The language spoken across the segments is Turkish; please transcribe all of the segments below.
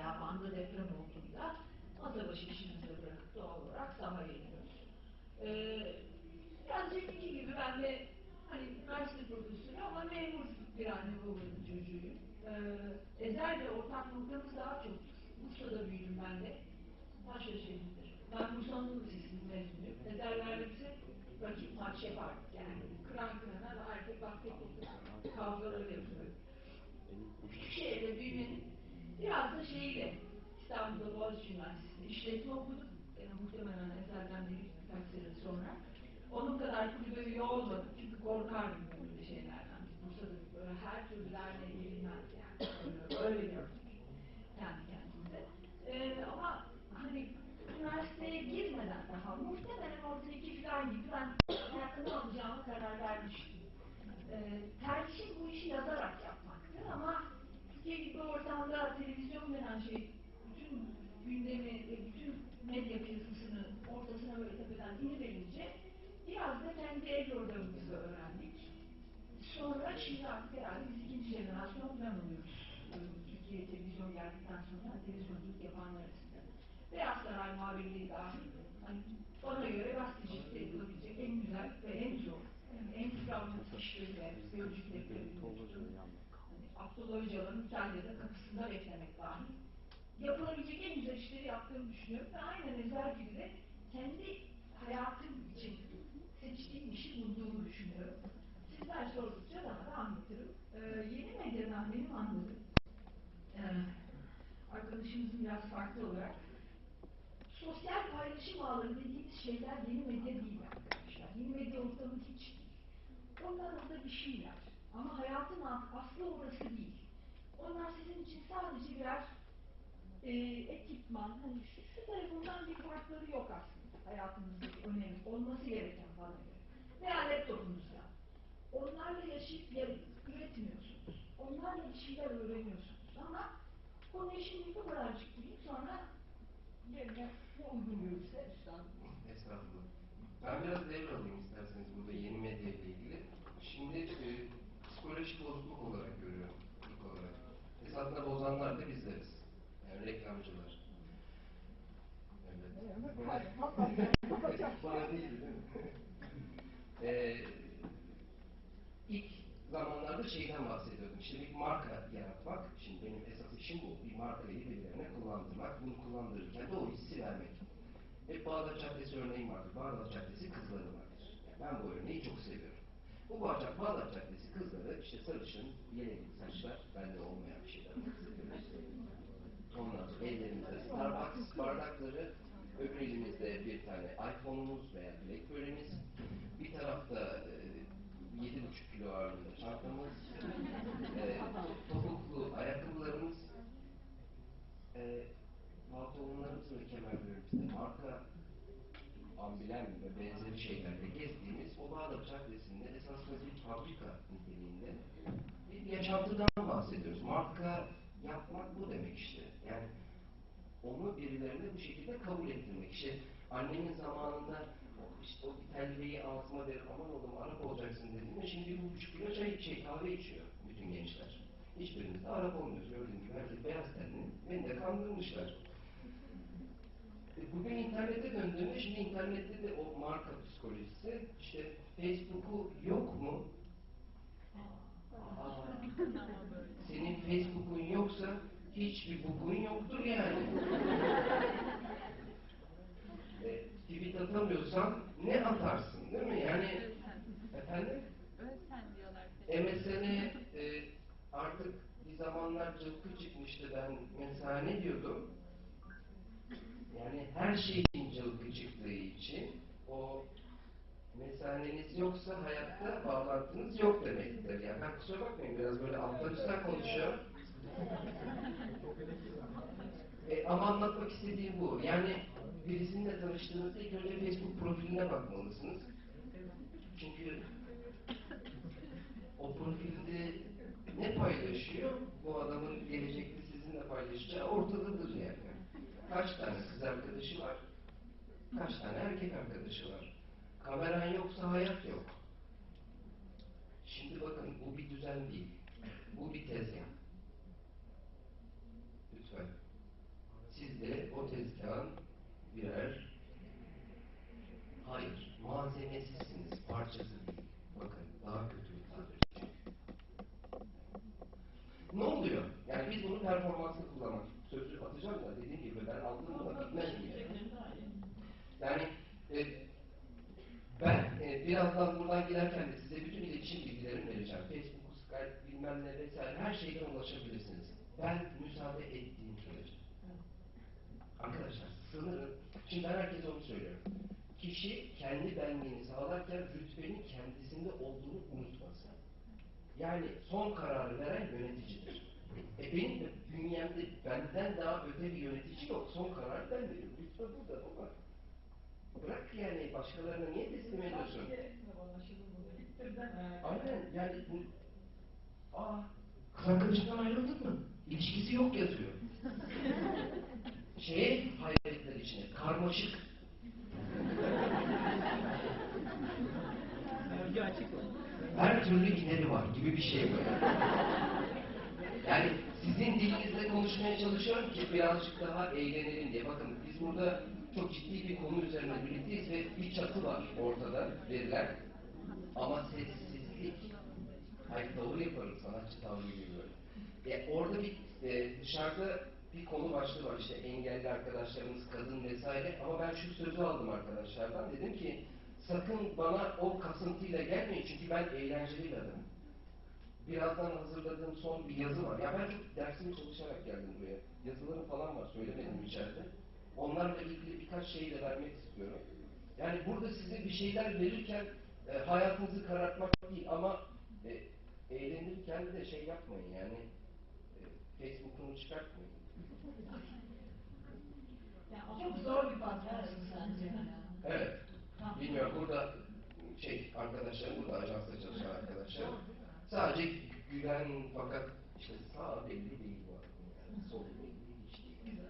veya Van'da deprem olduğunda masa başı işimizi bırakıp doğal olarak sahaya iniyoruz. Ee, biraz deminki gibi ben de hani üniversite profesörü ama memur bir anne babanın çocuğuyum. Ee, Ezer'le ortak noktamız daha çok. Bursa'da büyüdüm ben de. Taşra şehridir. Ben Bursa'nın lisesinin mezunuyum. Ezerlerle bize rakip maç yapardık yani. Kıran kırana ve erkek basketbol kavgaları yapıyoruz. Küçükşehir'de büyümenin biraz da şeyle İstanbul'da Boğaziçi Üniversitesi'nde işletme okudum. Yani muhtemelen Ezel'den bir birkaç sene sonra. Onun kadar kulübe üye olmadım çünkü korkardım böyle şeylerden. Bursa'da böyle her türlü derneğe girilmez yani. Öyle, gördük kendi kendimize. Ee, ama hani üniversiteye girmeden daha muhtemelen orta iki falan gibi ben hayatını alacağıma karar vermiştim. Ee, tercihim bu işi yazarak yapmaktı ama Türkiye gibi ortamda televizyon denen şey bütün gündemi ve bütün medya piyasasını ortasına böyle tepeden iniverince biraz da kendi el yordamımızı öğrendik. Sonra şimdi artık herhalde biz ikinci jenerasyon falan oluyoruz. Türkiye televizyon geldikten sonra televizyonculuk yapanlar arasında. Beyaz Saray muhabirliği dahil hani bana göre gazetecilikte yapılabilecek en güzel ve en zor, en travmatik işleri biyolojik depremi hani Abdullah Öcalan'ın İtalya'da kapısında beklemek dahil yapılabilecek en güzel işleri yaptığımı düşünüyorum ve aynen Ezer gibi de kendi hayatım için seçtiğim işi bulduğumu düşünüyorum. Sizler sordukça daha da anlatırım. Ee, yeni medyadan benim anladığım, e, arkadaşımızın biraz farklı olarak, sosyal paylaşım ağları dediğimiz şeyler yeni medya değil arkadaşlar. Yeni medya ortamı hiç değil. Onlar orada bir şeyler. Ama hayatın aslı orası değil. Onlar sizin için sadece birer e, ekipman, hani şu, şu tarafından bir farkları yok aslında hayatınızdaki önemi, olması gereken bana göre. Veya laptopunuzda. Onlarla yaşayıp ya, üretmiyorsunuz. Onlarla bir şeyler öğreniyorsunuz. Ama konuyu şimdi bu kadarcık diyeyim, sonra yerine ne uygun görürse üstadım. Estağfurullah. Ben biraz devralayım isterseniz burada yeni medya ile ilgili. Şimdi e, psikolojik bozukluk olarak görüyorum olarak. Esasında bozanlar da bizleriz. Yani reklamcılar. Evet. Bana değil değil zamanlarda şeyden bahsediyordum. İşte bir marka yaratmak. Şimdi benim esas işim bu. Bir markayı birilerine kullandırmak. Bunu kullandırırken de o hissi vermek. Hep Bağdat Caddesi örneğim vardır. Bağdat Caddesi kızları vardır. Yani ben bu örneği çok seviyorum. Bu Bağdat, Bağdat Caddesi kızları işte sarışın, yelekli saçlar, bende olmayan bir bahsediyorum. Ondan sonra ellerimizde Starbucks bardakları, öbür elimizde bir tane iPhone'umuz veya BlackBerry'miz, bir tarafta e, 7,5 kilo ağırlığında çantamız, e, topuklu ayakkabılarımız, e, pantolonlarımız ve kemerlerimizde marka amblem ve benzeri şeylerle gezdiğimiz o Bağdat Caddesi'nde esasında bir fabrika niteliğinde bir yaşantıdan bahsediyoruz. Marka yapmak bu demek işte. Yani onu birilerine bu şekilde kabul ettirmek. İşte annemin zamanında işte o telveyi ağzıma verip aman oğlum Arap olacaksın dediğinde şimdi bir buçuk kilo çay, şey, kahve içiyor bütün gençler. Hiçbirimiz de Arap olmuyoruz. Gördüğün gibi herkes beyaz tenli. Beni de kandırmışlar. Bugün internete döndüğümde şimdi internette de o marka psikolojisi işte Facebook'u yok mu? Aa, senin Facebook'un yoksa hiçbir bukun yoktur yani. e, tweet atamıyorsan ne atarsın değil mi? Yani efendim? Özsen diyorlar. MSN'e e, artık bir zamanlar cılkı çıkmıştı ben mesela ne diyordum? Yani her şeyin cılkı çıktığı için o mesaneniz yoksa hayatta bağlantınız yok demektir. Yani ben kusura bakmayın biraz böyle üstten konuşuyorum. E, ama anlatmak istediğim bu. Yani birisininle tanıştığınızda ilk önce Facebook profiline bakmalısınız. Çünkü o profilde ne paylaşıyor? Bu adamın gelecekte sizinle paylaşacağı ortadadır yani. Kaç tane kız arkadaşı var? Kaç tane erkek arkadaşı var? Kameran yoksa hayat yok. Şimdi bakın bu bir düzen değil. Bu bir tezgah. Lütfen. siz de o tezgahın birer hayır malzemesisiniz, parçası değil. Bakın daha kötü bir tabir. Ne oluyor? Yani biz bunu performanslı kullanmak sözü atacağım da dediğim gibi ben aldığımda bitmez mi? yani? Yani e, ben e, birazdan buradan giderken de size bütün iletişim bilgilerimi vereceğim. Facebook, Skype, bilmem ne vesaire her şeyden ulaşabilirsiniz. Ben müsaade ettiğim sürece. Arkadaşlar sınırın, şimdi ben herkese onu söylüyorum. Kişi kendi benliğini sağlarken rütbenin kendisinde olduğunu unutmasın. Yani son kararı veren yöneticidir. E benim de bünyemde benden daha öte bir yönetici yok. Son kararı ben veriyorum. Rütbe burada baba. Bırak yani başkalarına niye teslim ediyorsun? Aynen yani bu... Aa, kız arkadaşından ayrıldın mı? İlişkisi yok yazıyor. Şeye hayretler içine, karmaşık. Her türlü gideri var gibi bir şey böyle. Yani sizin dilinizle konuşmaya çalışıyorum ki birazcık daha eğlenelim diye. Bakın biz burada çok ciddi bir konu üzerine birlikteyiz ve bir çatı var ortada verilen. Ama sessizlik. Hayır tavır yaparım sanatçı tavrı gibi böyle. E, orada bir e, dışarıda bir konu başlığı var işte engelli arkadaşlarımız, kadın vesaire. Ama ben şu sözü aldım arkadaşlardan. Dedim ki sakın bana o kasıntıyla gelmeyin çünkü ben eğlenceli bir adamım. Birazdan hazırladığım son bir yazı var. Ya ben çok dersimi çalışarak geldim buraya. Yazılarım falan var, söylemedim içeride. Onlarla ilgili birkaç şeyi de vermek istiyorum. Yani burada size bir şeyler verirken e, hayatınızı karartmak değil ama e, eğlenirken de şey yapmayın yani e, Facebook'unu çıkartmayın. Çok zor bir patronsun sence. Evet. Bilmiyorum burada şey arkadaşlarım burada ajansta çalışan arkadaşlarım sadece güven fakat işte sağ belli değil bu adamın yani sol belli değil hiç değil.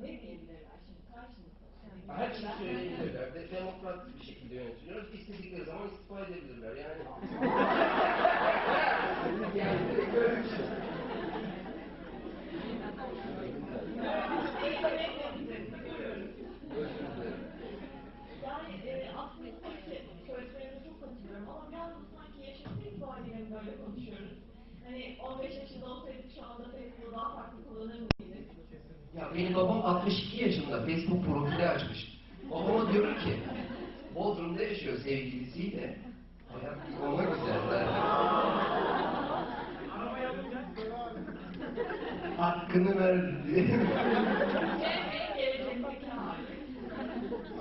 Ne diyebilirler şimdi karşınızda? Her şeyi söyleyebilirler. De, demokrat bir şekilde yönetiliyoruz. İstedikleri zaman istifa edebilirler. Yani yani böyle bir şey. Ya benim babam 62 yaşında Facebook profili açmış. Babama diyorum ki Bodrum'da yaşıyor sevgilisiyle. Hayat ona güzel. Hakkını ver diye. Ve gelecekteki hali.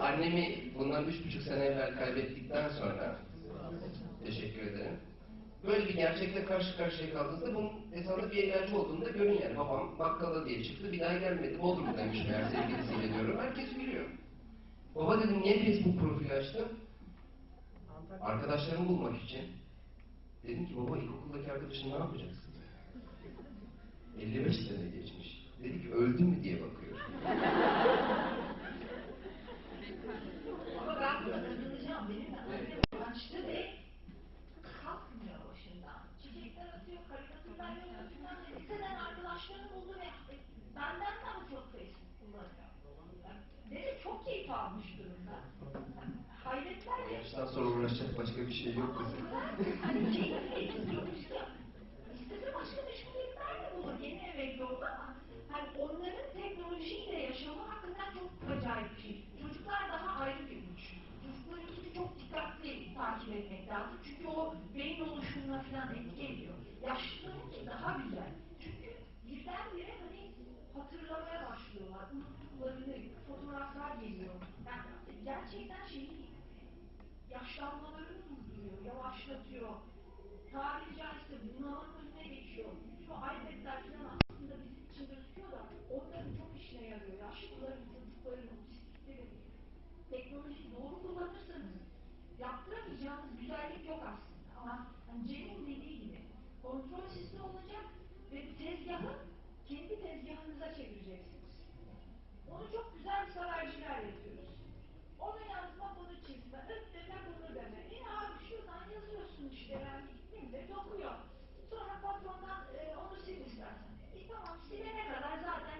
Annemi bundan üç buçuk sene evvel kaybettikten sonra. Böyle bir gerçekle karşı karşıya kaldığınızda bunun esasında bir eğlence olduğunu da görün yani. Babam bakkala diye çıktı bir daha gelmedi. Bodrum'daymış meğer sevgilisiyle diyorum. Herkes gülüyor. Baba dedim niye Facebook profili açtın? Arkadaşlarımı bulmak için. Dedim ki baba ilkokuldaki arkadaşın ne yapacaksın? 55 sene geçmiş. Dedi ki öldü mü diye bakıyor. Ama ben katılacağım. Benim de açtı ve arkadaşlarını buldu ve benden daha çok Facebook kullanıyor. Ve de çok keyif almış durumda. Hayretler ve yaştan sonra uğraşacak başka bir şey yok kızım. hani keyifle istiyormuş ya. İstese başka meşguliyetler de bulur. Yeni emekli oldu ama hani onların teknolojiyle yaşamı hakikaten çok acayip bir şey. Çocuklar daha ayrı bir güç. Çocuklarınkini çok dikkatli takip etmek lazım. Çünkü o beyin oluşumuna falan etki ediyor. Yaşlılarınki daha güzel. Çünkü birdenbire hani hatırlamaya başlıyorlar. Unuttuklarını, fotoğraflar geliyor. Yani gerçekten şeyi yaşlanmalarını durduruyor, yavaşlatıyor. Tabiri caizse bunalımın önüne geçiyor. O iPad'ler falan aslında bizim için gözüküyor da onların çok işine yarıyor. Yaşlıların, çocukların, otistiklerin. Teknolojiyi doğru kullanırsanız yaptıramayacağınız güzellik yok aslında. Ama hani Cem'in dediği gibi kontrol sizde olacak ve tezgahı kendi tezgahınıza çevireceksiniz. Onu çok güzel bir saraycılar yapıyoruz. Onu yazmak, onu çizme, öp deme, bunu deme. E abi şuradan yazıyorsun işte, ben gittim de dokuyor. Sonra patrondan e, onu sil istersen. E tamam silene kadar zaten